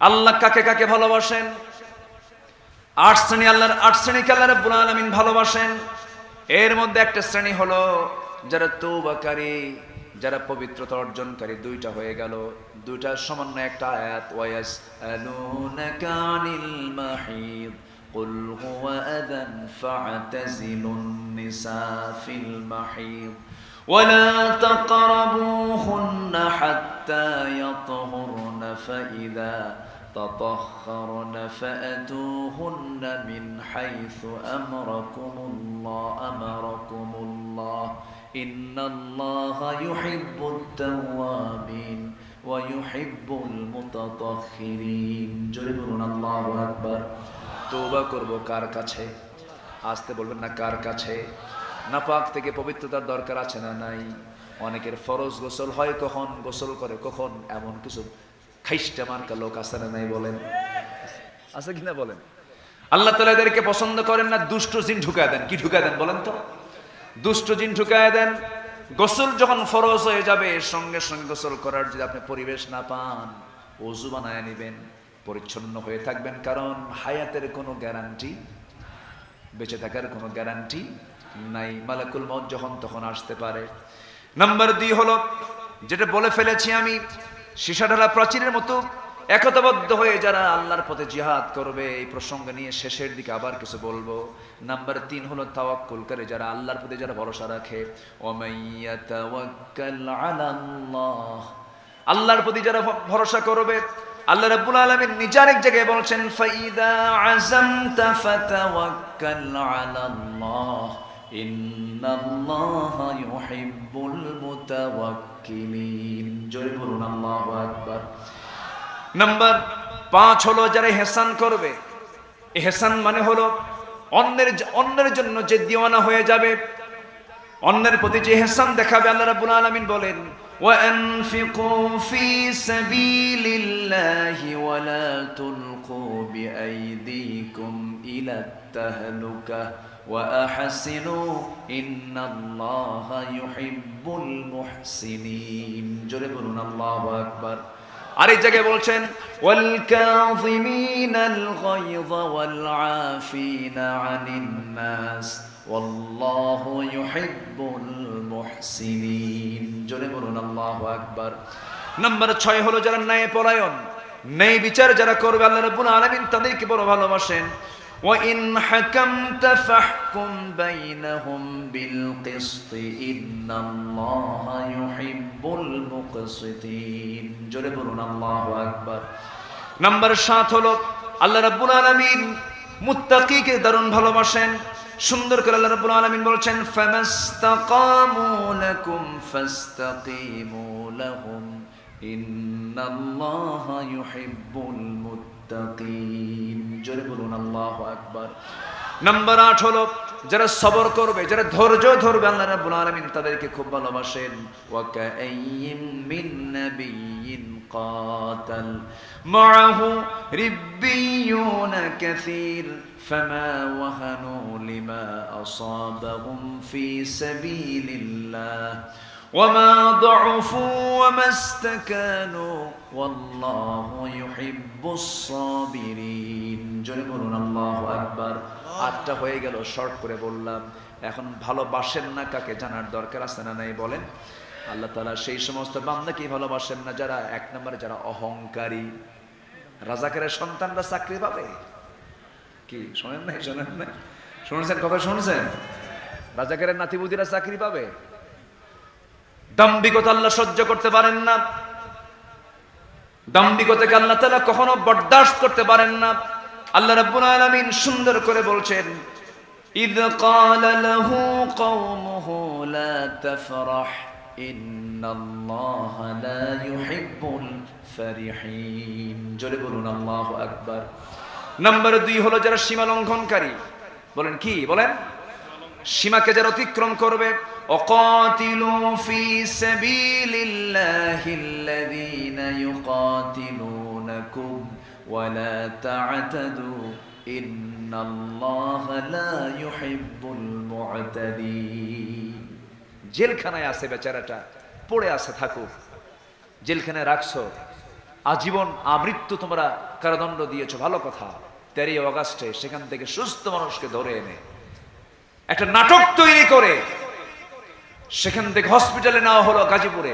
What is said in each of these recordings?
আল্লাহ কাকে কাকে ভালোবাসেন আট শ্রেণী আল্লাহর আট শ্রেণীকে আল্লাহ রাব্বুল আলামিন ভালোবাসেন এর মধ্যে একটা শ্রেণী হলো যারা তৌবাকারী যারা পবিত্রতা অর্জনকারী দুইটা হয়ে গেল দুইটার সমন্বয় একটা আয়াত ওয়াস আলুনাকা আনিল মাহিদ قل هو أذى فاعتزلوا النساء في المحيض ولا تقربوهن حتى يطهرن فإذا تطهرن فأتوهن من حيث أمركم الله أمركم الله إن الله يحب التوابين ويحب المتطهرين جربنا الله أكبر توبة করব কার কাছে আসতে বলবেন না কার কাছে নাপাক থেকে পবিত্রতার দরকার আছে না নাই? অনেকের ফরজ গোসল হয় কখন? গোসল করে কখন? এমন কিছু খাইস্টা মার্কা লোক আছে না নাই বলেন? আছে কিনা বলেন? আল্লাহ তালা এদেরকে পছন্দ করেন না, দুষ্ট জিন ঢুকায় দেন। কি ঢুকায় দেন বলেন তো? দুষ্ট জিন ঢুকায় দেন। গোসল যখন ফরজ হয়ে যাবে সঙ্গে সঙ্গে গোসল করার যদি আপনি পরিবেশ না পান, অজু বানায় নেবেন, পরিচ্ছন্ন হয়ে থাকবেন। কারণ হায়াতের কোনো গ্যারান্টি বেঁচে থাকার কোনো গ্যারান্টি নাই। মালাকুল মত যখন তখন আসতে পারে। নাম্বার দুই হলো, যেটা বলে ফেলেছি আমি সীসাঢালা প্রাচীরের মতো একতাবদ্ধ হয়ে যারা আল্লাহর পথে জিহাদ করবে, এই প্রসঙ্গ নিয়ে শেষের দিকে আবার কিছু বলব। নাম্বার তিন হলো, তাওয়াক্কুল করে যারা আল্লাহর প্রতি যারা ভরসা রাখে আল্লাহর প্রতি যারা ভরসা করবে আল্লাহ রাব্বুল আলামিন নিজে আরেক জায়গায় বলছেন, ফাইদা আযামতা ফাতাওয়াক্কাল আলাল্লাহ, ইন্নাল্লাহা ইউহিব্বুল মুতাওয়াক্কিলিন। জোরে বলুন, আল্লাহু আকবার। নাম্বার পাঁচ হলো, যারা হেসান করবে। হেসান মানে হলো, অন্যের অন্যের জন্য যে দিওয়ানা হয়ে যাবে, অন্যের প্রতি যে হেসান দেখাবে, আল্লাহ রাব্বুল আলামিন বলেন وأنفقوا في سبيل الله ولا تلقوا بأيديكم إلى التهلكة وأحسنوا إن الله يحب المحسنين. جربنا الله أكبر আরেক জায়গায় বলছেন والكاظمين الغيظ والعافين عن الناس والله يحب المحسنين জোরে বলুন আল্লাহু আকবার নাম্বার ছয় হলো যারা ন্যায় পরায়ণ ন্যায় বিচার যারা করবে আল্লাহ রাব্বুল আলামিন তাদেরকে বড় ভালোবাসেন وإن حكمت فاحكم بينهم بالقسط إن الله يحب المقسطين জোরে বলুন আল্লাহু আকবার নাম্বার সাত হলো আল্লাহ রাব্বুল আলামিন মুত্তাকিকে দারুণ ভালোবাসেন সুন্দর করে আল্লাহ রাব্বুল আলামিন বলছেন, ফামাস্তাকামু লাকুম ফাস্তাকিমু লাহুম, ইন্নাল্লাহা ইউহিব্বুল মুত্তাকিন। জোরে বলুন, আল্লাহু আকবার। নাম্বার 8 হলো যারা সবর করবে যারা ধৈর্য ধরবে আল্লাহ রাব্বুল আলামিন তাদেরকে খুব ভালোবাসেন ওয়া কাআইয়িম মিন নাবিয়্যিন قاتل معه ربيون كثير فما وهنوا لما أصابهم في سبيل الله وما ضعفوا وما استكانوا والله يحب الصابرين جربون الله أكبر আটটা হয়ে গেল, শর্ট করে বললাম, এখন ভালোবাসেন না কাকে জানার দরকার আছে না নাই বলেন? আল্লাহ তালা সেই সমস্ত বান্দাকে ভালোবাসেন না, যারা এক নম্বরে যারা অহংকারী। রাজাকারের সন্তানরা চাকরি পাবে? কি, শোনেন নাই শোনেন নাই? শুনেছেন, কথা শুনছেন? রাজাকারের নাতিবুদিরা চাকরি পাবে? দাম্বিকতা আল্লাহ সহ্য করতে পারেন না। দাম্বিকতাকে আল্লাহ তালা কখনো বরদাস্ত করতে পারেন না। আল্লাহ রাব্বুল আলামিন সুন্দর করে বলছেন إذ قال له قومه لا تفرح إن الله لا يحب الفرحين জোরে বলুন আল্লাহু আকবার নাম্বার দুই হলো যারা সীমা লঙ্ঘনকারী বলেন কি বলেন সীমাকে যারা অতিক্রম করবে অকাতিলু ফি সাবিলিল্লাহিল্লাযীনা ইউকাতিলুনাকুম ওয়ালা তা'তাদু ইন্নাল্লাহা লা ইউহিব্বুল মু'তাদিন জেলখানায় আছে বেচারাটা, পড়ে আছে থাকুক। জেলখানায় রাখছো, আজীবন আমৃত্যু তোমরা কারাদণ্ড দিয়েছ, ভালো কথা। তেরোই অগাস্টে সেখান থেকে সুস্থ মানুষকে ধরে এনে একটা নাটক তৈরি করে, সেখান থেকে হসপিটালে নেওয়া হলো গাজীপুরে।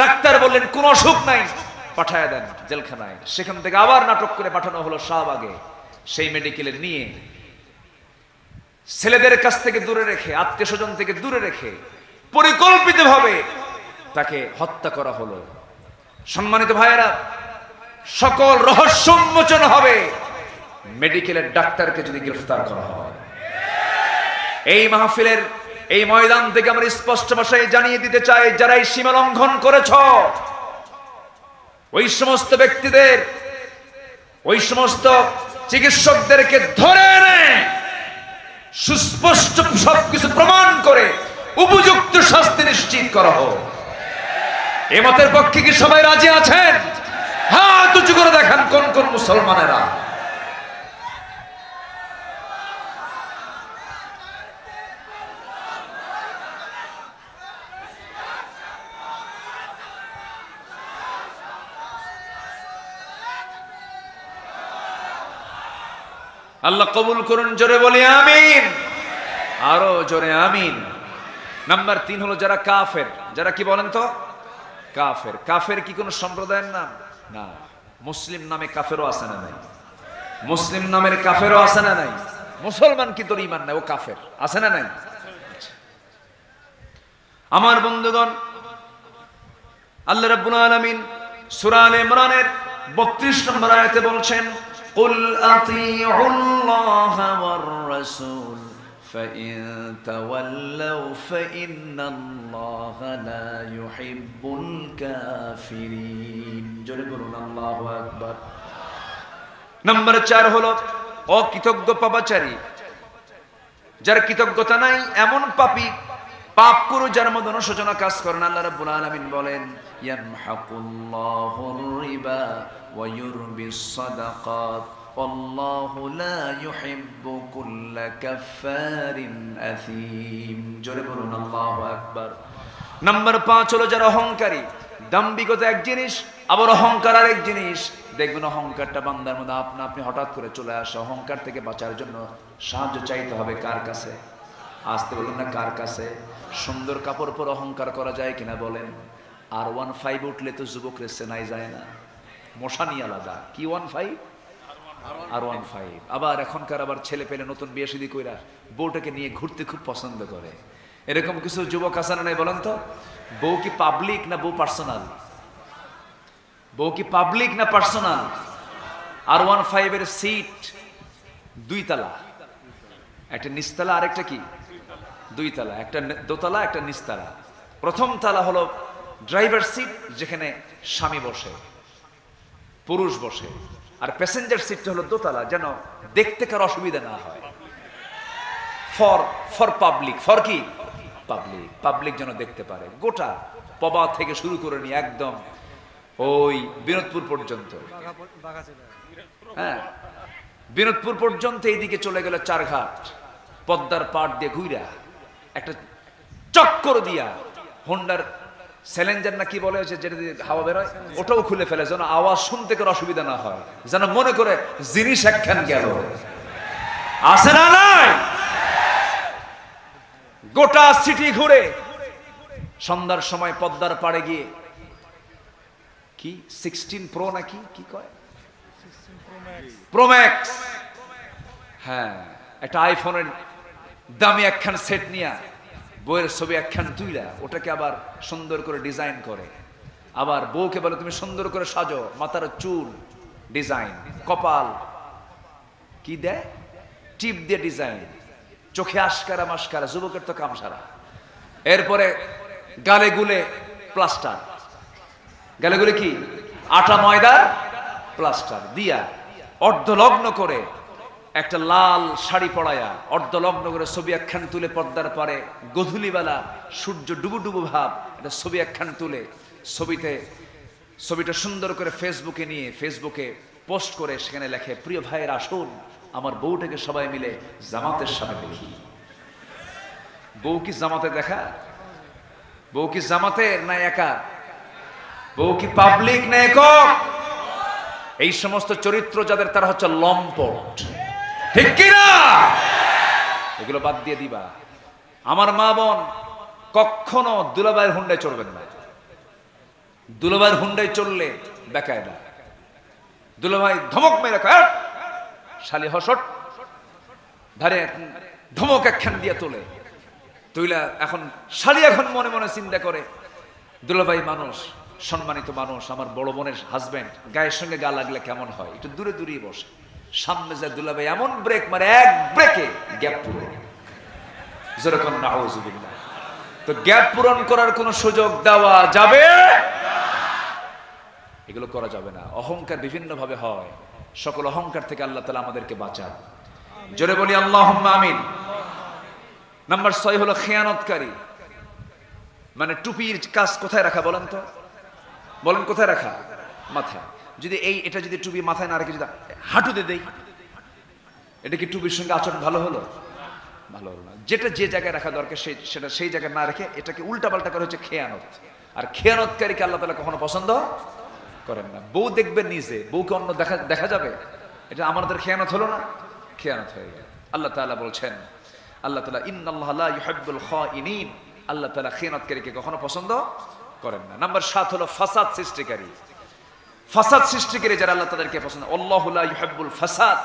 ডাক্তার বললেন, কোন অসুখ নাই। পাঠায় দেন জেলখানায়। সেখান থেকে আবার নাটক করে পাঠানো হলো শাহবাগে। সেই মেডিকেলে নিয়ে ছেলেদের কাছ থেকে দূরে রেখে আত্মীয় স্বজন থেকে দূরে রেখে পরিকল্পিতভাবে তাকে হত্যা করা হলো। সম্মানিত ভাইয়েরা, সকল রহস্য উন্মোচন হবে। মেডিকেলের ডাক্তারকে যদি গ্রেফতার করা হয়। এই মাহফিলের, এই ময়দান থেকে আমরা স্পষ্ট ভাষায় জানিয়ে দিতে চাই যারা এই সীমা লঙ্ঘন করেছ ওই সমস্ত ব্যক্তিদের, ওই সমস্ত চিকিৎসকদেরকে ধরে এনে সুস্পষ্ট সবকিছু প্রমাণ করে উপযুক্ত শাস্তি নিশ্চিত করা হোক। এ মতের পক্ষে কি সবাই রাজি আছেন? হাত উঁচু করে দেখান কোন কোন মুসলমানেরা। আল্লাহ কবুল করুন, জোরে বলি আমিন। আরও জোরে আমিন। নাম্বার তিন হলো যারা কাফের। যারা কি বলেন তো? কাফের। কাফের কি কোনো সম্প্রদায়ের নাম? না। মুসলিম নামে কাফেরও আছে না নাই? মুসলিম নামের কাফেরও আছে না নাই? মুসলমান কি তোর ইমান নাই? ও কাফের। আছে না নাই? আমার বন্ধুগণ, আল্লাহ রাব্বুল আলামিন সূরা আলে ইমরানের 32 নম্বর আয়াতে বলছেন قل اطيعوا الله والرسول فإن تولوا فإن الله لا يحب الكافرين জোরে বলুন আল্লাহু আকবার নম্বর 4 হলো অকৃতজ্ঞ পাপাচারী যার কৃতজ্ঞতা নাই এমন পাপী পাপ করু, যার মধ্যে অনুশোচনা কাজ করেন আল্লাহ রাব্বুল আলামিন বলেন, ইয়ামহাকুল্লাহুর রিবা ওয়া ইউরবিস সাদাকাত, আল্লাহু লা ইউহিব্বু কুল্লা কাফারিন আথীম জোরে বলুন, আল্লাহু আকবার। নাম্বার 5 হলো যারা অহংকারী, দাম্ভিকতা এক জিনিস, আবার অহংকার আরেক জিনিস। দেখবেন অহংকারটা বান্দার মধ্যে আপনা আপনি হঠাৎ করে চলে আসে। অহংকার থেকে বাঁচার জন্য সাহায্য চাইতে হবে কার কাছে? আসতে বলুন না, কার কাছে? সুন্দর কাপড় পর অহংকার করা যায় কিনা বলেন? আর ওয়ান ফাইভ উঠলে তো যুবক রেসে যায় না। মশানি আলাদা। কি ওয়ান ফাইভ আর ওয়ান ফাইভ আবার এখনকার আবার ছেলে পেলে নতুন বিয়ে শাদী কইরা বউটাকে নিয়ে ঘুরতে খুব পছন্দ করে। এরকম কিছু যুবক আছে না নাই বলেন তো? বউ কি পাবলিক না বউ পার্সোনাল বউ কি পাবলিক না পার্সোনাল আর ওয়ান ফাইভের সিট দুই তালা একটা নিচতলা, আরেকটা কি? দুই তালা একটা দোতলা, একটা নিচতলা। প্রথম তালা হলো ড্রাইভার সিট যেখানে স্বামী বসে, পুরুষ বসে। আর প্যাসেঞ্জার সিটটা হলো দোতলা, যেন দেখতে কার অসুবিধা না হয়। ফর ফর পাবলিক ফর কি? পাবলিক পাবলিক যেন দেখতে পারে। গোটা পবা থেকে শুরু করে নিয়ে একদম ওই বিনোদপুর পর্যন্ত। হ্যাঁ বিনোদপুর পর্যন্ত এইদিকে চলে গেল চারঘাট। পদ্মার পাড় দিয়ে ঘুইরা। একটা চক্কর দিয়া হোন্ডার স্যালেঞ্জার না কি বলে হচ্ছে যেটা দিয়ে হাওয়া বেরোয়, ওটাও খুলে ফেলে, যেন আওয়াজ শুনতে করে অসুবিধা না হয়, যেন মনে করে জিনিস একখান গেল। আছে না গোটা সিটি ঘুরে সন্ধ্যার সময় পদ্মার পাড়ে গিয়ে, কি সিক্সটিন প্রো নাকি, কি কয়? প্রোম্যাক্স হ্যাঁ একটা আইফোনের দামি একখান সেট নিয়া, বইয়ের ছবি একখান তুইলা, ওটাকে আবার সুন্দর করে ডিজাইন করে। আবার বউকে বলে, তুমি সুন্দর করে সাজো, মাথার চুল, ডিজাইন, কপাল। কি দেয়? টিপ দিয়ে ডিজাইন। চোখে আশকারা মাস্কারা যুবকের তো কাম সারা এরপরে গালে গুলে প্লাস্টার। গালে গুলে কি? আটা ময়দার প্লাস্টার। দিয়া অর্ধলগ্ন করে একটা লাল শাড়ি পরায়া অর্ধলগ্ন করে ছবি একখান তুলে পর্দার পারে গধুলিবেলা সূর্য ডুবু ডুবু ভাব একটা ছবি একখান তুলে ছবিতে, ছবিটা সুন্দর করে ফেসবুকে নিয়ে, ফেসবুকে পোস্ট করে সেখানে লেখে, প্রিয় ভাইয়ের, আসুন, আমার বউটাকে সবাই মিলে জামাতের সামনে দেখি। বউ কি জামাতে দেখা? বউ কি জামাতের না একা? বউ কি পাবলিক না একক? এই সমস্ত চরিত্র যাদের, তারা হচ্ছে লম্পট। ঠিক কিনা? এগুলো বাদ দিয়ে দিবা। আমার মা বোন কখনো দুলাবাইয়ের হুন্ডায় চড়বেন না। দুলাবাইয়ের হুন্ডায় চললে বেকায় না দুলাভাই ধমক মেরে শালি হসট। ধারে ধমক একখান দিয়ে তোলে। তুইলা এখন শালি এখন মনে মনে চিন্তা করে, দুলাভাই মানুষ, সম্মানিত মানুষ, আমার বড় বোনের হাজবেন্ড গায়ের সঙ্গে গা লাগলে কেমন হয়? একটু দূরে দূরেই বসে। সামনে যায় দুলাভাই এমন ব্রেক মারে, এক ব্রেকে গ্যাপ পুরো যেরকম নাউজুবিল্লাহ তো গ্যাপ পূরণ করার কোনো সুযোগ দেওয়া যাবে? এগুলো করা যাবে না। অহংকার বিভিন্ন ভাবে হয়। সকল অহংকার থেকে আল্লাহ তালা আমাদেরকে বাঁচান। জোরে বলি আল্লাহ আমিন। নাম্বার ছয় হলো খেয়ানতকারী। মানে টুপির কাজ কোথায় রাখা বলেন তো? বলেন কোথায় রাখা? মাথায়। যদি এই, এটা যদি টুপি মাথায় না রেখে যদি হাঁটুতে দেই। এটা কি টুপির সঙ্গে আচরণ ভালো হলো? ভালো হলো না। যেটা যে জায়গায় রাখা দরকার সেই সেটা সেই জায়গায় না রেখে এটাকে উল্টা পাল্টা করে হচ্ছে খেয়ানত। আর খেয়ানতকারীকে আল্লাহ তালা কখনো পছন্দ করেন না। বউ দেখবেন নিজে। বউকে অন্য দেখা দেখা যাবে? এটা আমাদের খেয়ানত হলো না? খেয়ানত হয়ে গেল। আল্লাহ তাআলা বলছেন, আল্লাহ তাআলা ইন্নাল্লাহ লা ইউহিব্বুল খাইনিন আল্লাহ তালা খেয়ানতকারীকে কখনো পছন্দ করেন না। নাম্বার সাত হলো ফাসাদ সৃষ্টিকারী। ফাসাদ সৃষ্টিকারী যারা আল্লাহ তাদেরকে পছন্দ, আল্লাহ লা ফাসাদ।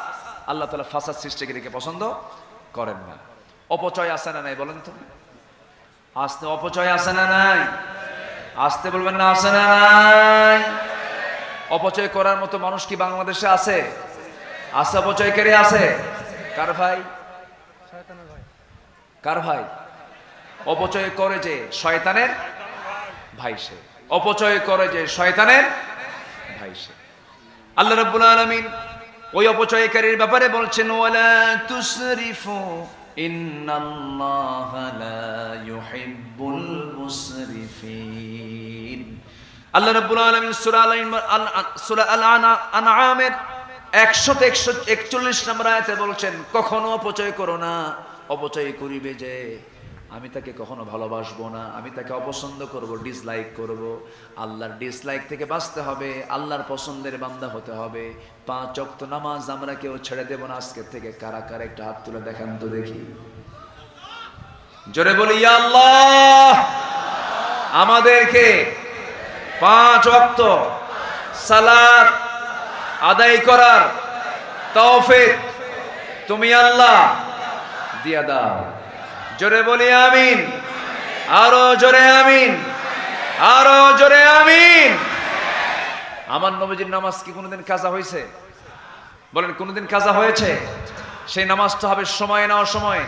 আল্লাহ তাআলা ফাসাদ সৃষ্টিকারীকে পছন্দ করেন না। অপচয় আছে না নাই বলেন তো? আসতে অপচয় আছে না নাই? আসতে বলবেন না আছে না নাই? অপচয় করার মতো মানুষ কি বাংলাদেশে আছে? আছে অপচয়কারী আছে? কার ভাই? কার ভাই? অপচয় করে যে শয়তানের ভাই সে। অপচয় করে যে শয়তানের ভাই সে আল্লাহ রাব্বুল আলামিন ওই অপচয়কারীর ব্যাপারে বলছেন, ওয়ালা তুসরিফু, ইন্নাল্লাহা লা ইউহিব্বুল মুসরিফিন। আল্লাহ রাব্বুল আলামিন সূরা আল সূরা আল আনআমের 141 নম্বর আয়াতে বলছেন, কখনো অপচয় করো না, অপচয় করিবে যে আমি তাকে কখনো ভালোবাসবো না, আমি তাকে অপছন্দ করব ডিসলাইক করব। আল্লাহর ডিসলাইক থেকে বাঁচতে হবে, আল্লাহর পছন্দের বান্দা হতে হবে। পাঁচ অক্ত নামাজ আমরা কেউ ছেড়ে দেব না আজকের থেকে কারা কারা একটা হাত তুলে দেখান তো দেখি। জোরে বলি আল্লাহ! আমাদেরকে পাঁচ অক্ত সালাত আদায় করার তৌফিক তুমি আল্লাহ দিয়া দাও। জোরে বলি আমিন। আরও জোরে আমিন। আরও জোরে আমিন। আমার নবীজির নামাজ কি কোনোদিন কাজা হয়েছে? বলেন, কোনোদিন কাজা হয়েছে? সেই নামাজটা হবে সময় নেওয়ার সময়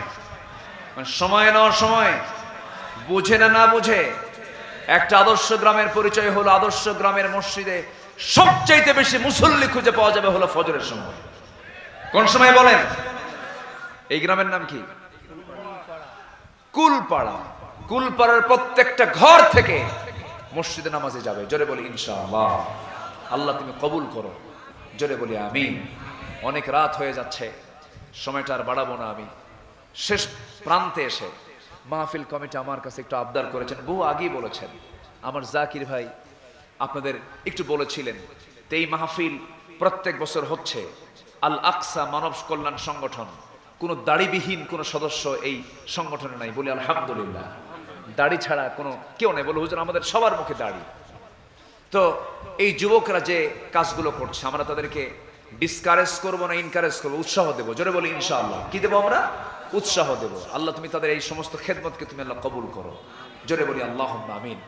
মানে সময় নেওয়ার সময় বুঝে না না বুঝে? একটা আদর্শ গ্রামের পরিচয় হলো, আদর্শ গ্রামের মসজিদে সবচাইতে বেশি মুসল্লি খুঁজে পাওয়া যাবে হলো ফজরের সময়। কোন সময় বলেন? এই গ্রামের নাম কি? কুলপাড়া। কুলপাড়ার প্রত্যেকটা ঘর থেকে মসজিদে নামাজে যাবে। জোরে বলি, ইনশাআল্লাহ। আল্লাহ তুমি কবুল করো। জোরে বলি আমি অনেক রাত হয়ে যাচ্ছে। সময়টা আর বাড়াবো না আমি। শেষ প্রান্তে এসে মাহফিল কমিটি আমার কাছে একটু আবদার করেছেন। বহু আগেই বলেছেন। আমার জাকির ভাই আপনাদের একটু বলেছিলেন তো এই মাহফিল প্রত্যেক বছর হচ্ছে আল আকসা মানব কল্যাণ সংগঠন। কোনো দাড়িবিহীন কোনো সদস্য এই সংগঠনে নাই বলি আলহামদুলিল্লাহ। দাড়ি ছাড়া কোনো কেউ নেই বলে, হুজুর, আমাদের সবার মুখে দাড়ি। তো এই যুবকরা যে কাজগুলো করছে, আমরা তাদেরকে ডিসকারেজ করব না ইনকারেজ করব, উৎসাহ দেবো? জোরে বলি, ইনশাআল্লাহ। কি দেবো আমরা? উৎসাহ দেবো। আল্লাহ, তুমি তাদের এই সমস্ত খেদমতকে তুমি আল্লাহ কবুল করো। জোরে বলি আল্লাহ আমিন।